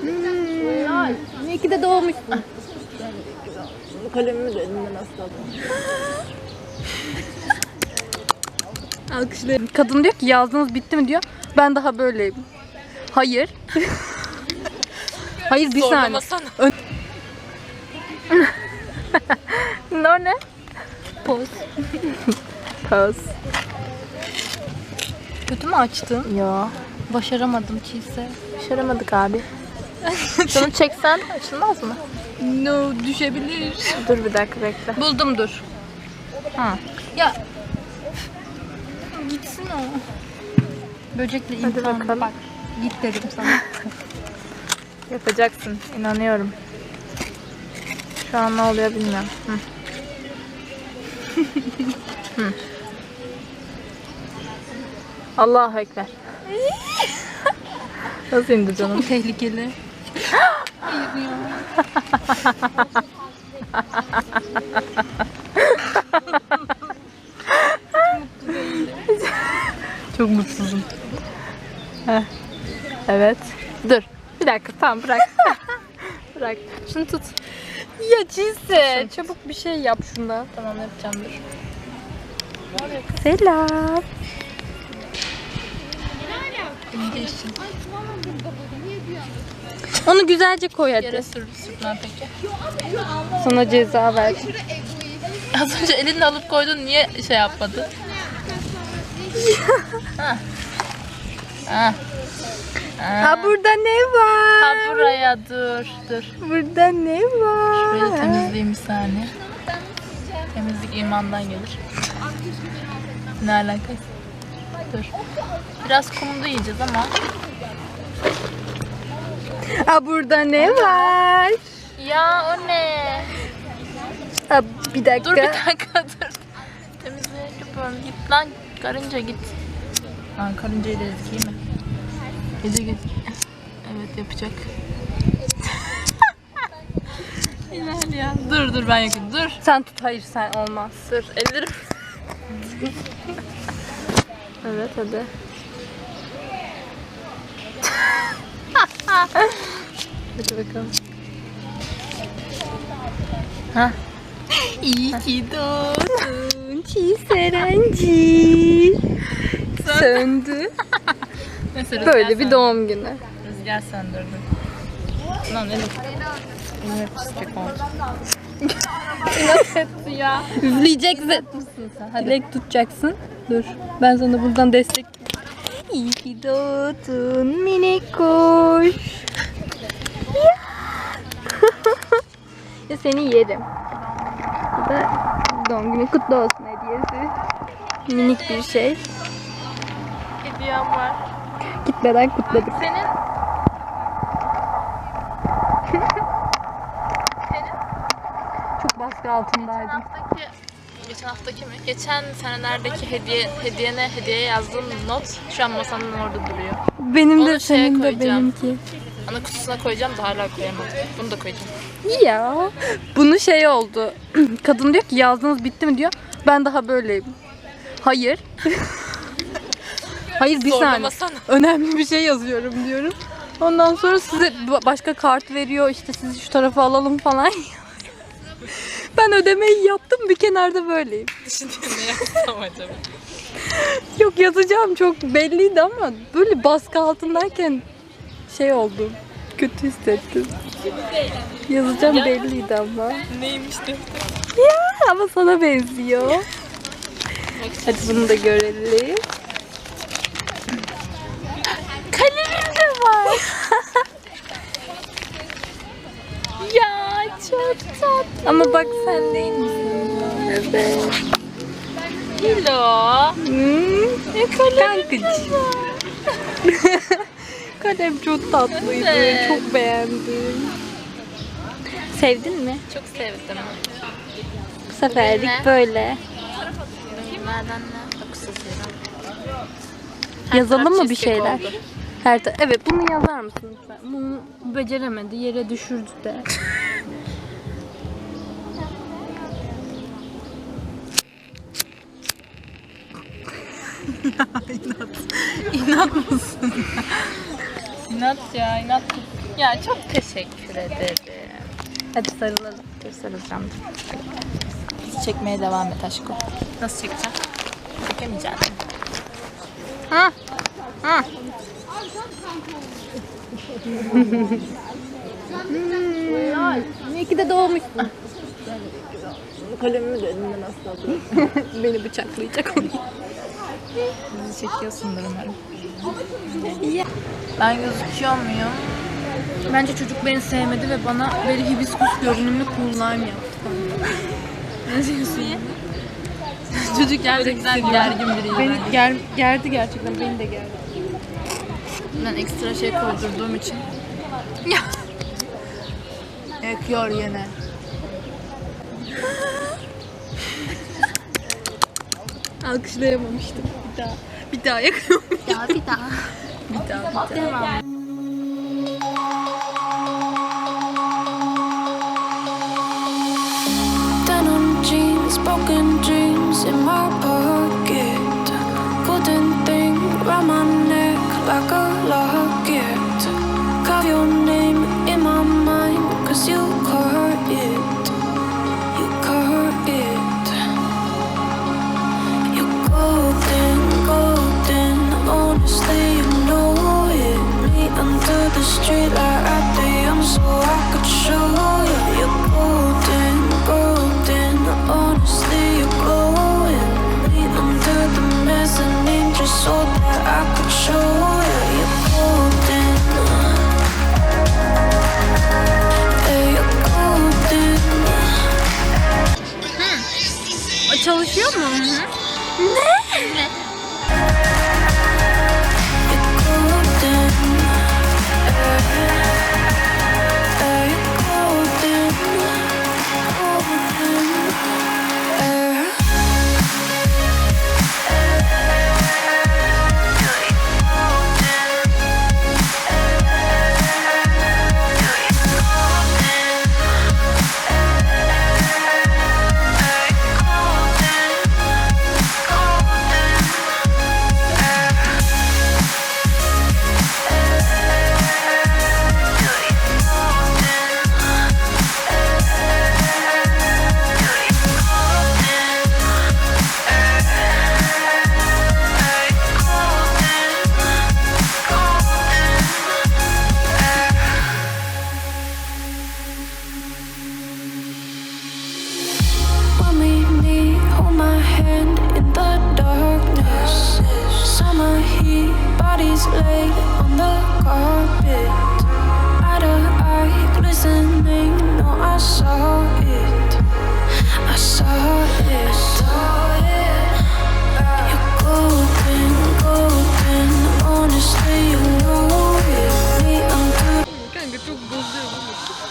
Hmm, İyi ki de doğmuşsun. Kalemimi de elimden asla Alkışlarım. Kadın diyor ki yazdınız bitti mi diyor. Ben daha böyleyim. Hayır. Hayır bir saniye. Zorlamasana. Ön- ne? Poz. Poz. Kötü mü açtın? Ya. Başaramadım çizse. Başaramadık abi. Şunu çeksen açılmaz mı? No düşebilir. Dur bir dakika bekle. Buldum dur. Ha. Ya. Gitsin o. Böcekle Hadi imtihan. bakalım. Bak. Git dedim sana. Yapacaksın. inanıyorum. Şu an ne oluyor bilmiyorum. Hı. Hı. Allahu Ekber. Nasıl indi canım? Tehlikeli. Hayır ya. Çok mutsuzum. Heh. Evet. Dur. Bir dakika tamam bırak. bırak. Şunu tut. Ya çizse. Çabuk bir şey yap şunda. Tamam yapacağım dur. Selam. Onu güzelce koy Yere hadi. sür, sürtmem peki. Sana ceza ver. Az önce elini alıp koydun niye şey yapmadın? ha. Ha. Ha burada ne var? Ha buraya dur dur. Burada ne var? Şurayı da temizleyeyim bir saniye. Temizlik imandan gelir. Ne alakası? Dur. Biraz kumda yiyeceğiz ama. Ha burada ne var? Ya o ne? Ha, bir dakika. Dur bir dakika dur. Temizliğe yapıyorum. Git lan karınca git. Lan karıncayı da ezikeyim mi? Gece git. Evet yapacak. İler ya. Dur dur ben yakın dur. Sen tut hayır sen olmaz. Dur ellerim. Evet hadi. Hadi bakalım. Ha. İyi ki doğdun Çiserenci. Söndü. Neyse, Böyle bir doğum günü. Rüzgar söndürdü. Lan elim. Elim pislik oldu. ya. Üfleyeceksin. Dilek tutacaksın. Dur. Ben sana buradan destek. İyi ki doğdun minik kuş. Ya. ya seni yerim. Bu da doğum günü kutlu olsun hediyesi. Minik bir şey. Hediyem var. Gitmeden kutladık. Senin Çok baskı altındaydım. Geçen haftaki mi? Geçen senelerdeki hediye hediyene hediye yazdığım not şu an masamın orada duruyor. Benim Onu de şeye senin de koyacağım. benimki. Ana kutusuna koyacağım da hala koyamadım. Bunu da koyacağım. Ya bunu şey oldu. Kadın diyor ki yazdınız bitti mi diyor. Ben daha böyleyim. Hayır. Hayır bir saniye. Zorlamasana. Önemli bir şey yazıyorum diyorum. Ondan sonra size ba- başka kart veriyor işte sizi şu tarafa alalım falan. ben ödemeyi yaptım bir kenarda böyleyim. Ne yapsam acaba? Yok yazacağım çok belliydi ama böyle baskı altındayken şey oldu. Kötü hissettim. Yazacağım Ya. belliydi ama. Neymiş de? Ya ama sana benziyor. Hadi bunu da görelim. Kalemim de var. ya çok tatlı. Ama bak sen değil misin? Evet. Hello. Hmm. Kankacığım. Kalem çok tatlıydı. Evet. Çok beğendim. Sevdin mi? Çok sevdim. Bu seferlik Ne? böyle. Nereden ne? 9 Haziran. Yazalım mı bir şeyler? oldu. Her evet bunu yazar mısın lütfen? Bunu beceremedi, yere düşürdü de. inat. İnat mısın? inat ya inat. Ya çok teşekkür ederim. Hadi sarılalım. Dur sarılacağım. Bizi çekmeye devam et aşkım. Nasıl çekeceğim? Çekemeyeceğim. Ha. Ha. İyi ki de doğmuşsun. Kalemimi de elimden asla Beni bıçaklayacak onu. Bizi çekiyorsundur umarım. Ben gözüküyor muyum? Bence çocuk beni sevmedi ve bana böyle hibiskus görünümlü cool lime yaptı. ne diyorsun çocuk Gerçekten gergin biriyim Beni ben. ger, gerdi gerçekten. Beni de gerdi. Ben ekstra şey koydurduğum için. Ya. Yakıyor yine. Alkışlayamamıştım. Bir daha. Bir daha yakıyorum. Ya bir daha. Bir daha. Bir daha. Devam. Denim jeans, broken dreams in my pocket. Golden thing round my neck like a locket. Carve your name in my mind, cause you caught it.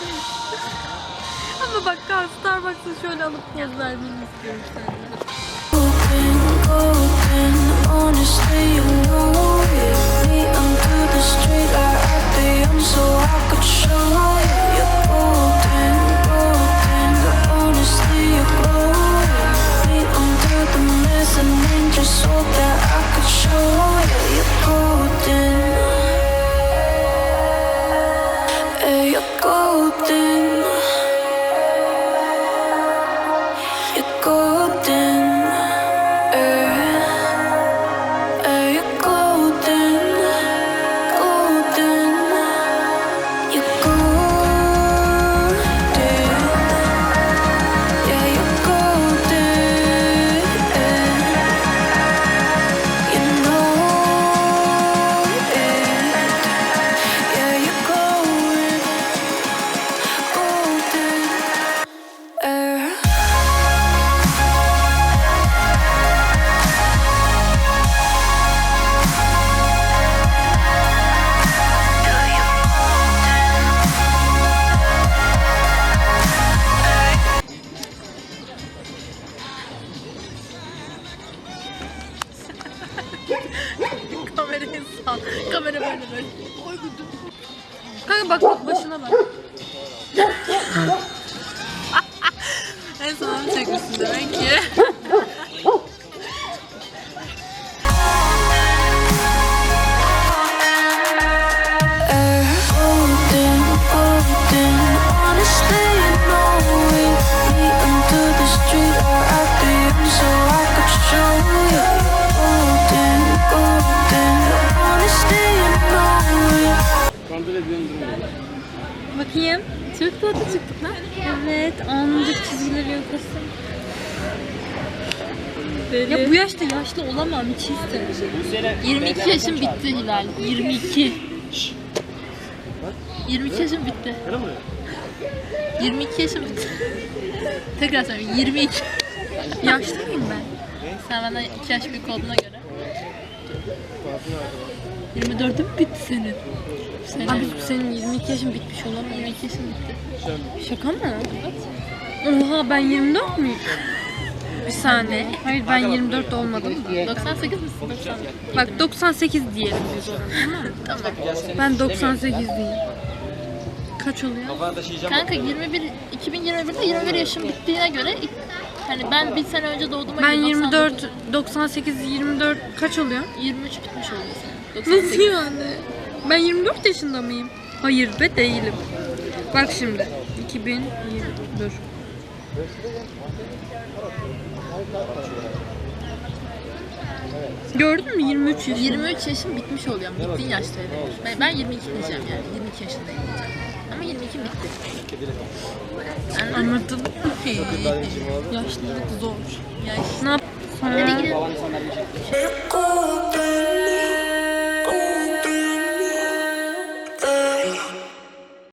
Ama bak kan Starbucks'ı şöyle alıp poz vermeni istiyorum. Bakayım. Çok tatlı çıktık lan. Evet, alnımdaki çizgileri yok olsun. Deli. Ya bu yaşta yaşlı olamam hiç istemem. 22 yaşım bitti Hilal. 22. 22 yaşım bitti. 22 yaşım bitti. Tekrar söyleyeyim 22. Yaşlı mıyım ben? Sen benden 2 yaş büyük olduğuna göre. 24'ü mü bitti senin? Sene. Abi senin 22 yaşın bitmiş olamaz. 22 yaşım bitti. Şaka mı? Oha ben 24 müyüm? Bir saniye. Hayır ben 24 olmadım. 98 misin? 90. Bak 98 diyelim biz ona. Tamam. Ben 98 diyeyim. Kaç oluyor? Kanka 21 2021'de 21 yaşım bittiğine göre hani ben bir sene önce doğduğuma Ben göre 24, 98, 24 kaç oluyor? 23 bitmiş. 98. Nasıl yani? Ben 24 yaşında mıyım? Hayır be değilim. Bak şimdi. 2020 dur. Gördün mü 23 yaşında. 23 yaşım bitmiş oluyor. Bittiğin yaştayım. Ben, ben 22 diyeceğim yani. 22 yaşındayım diyeceğim. Ama 22 bitti. Anladın mı? Yaşlılık zor. Yaş. Ne yap? Nereye gidelim? Golden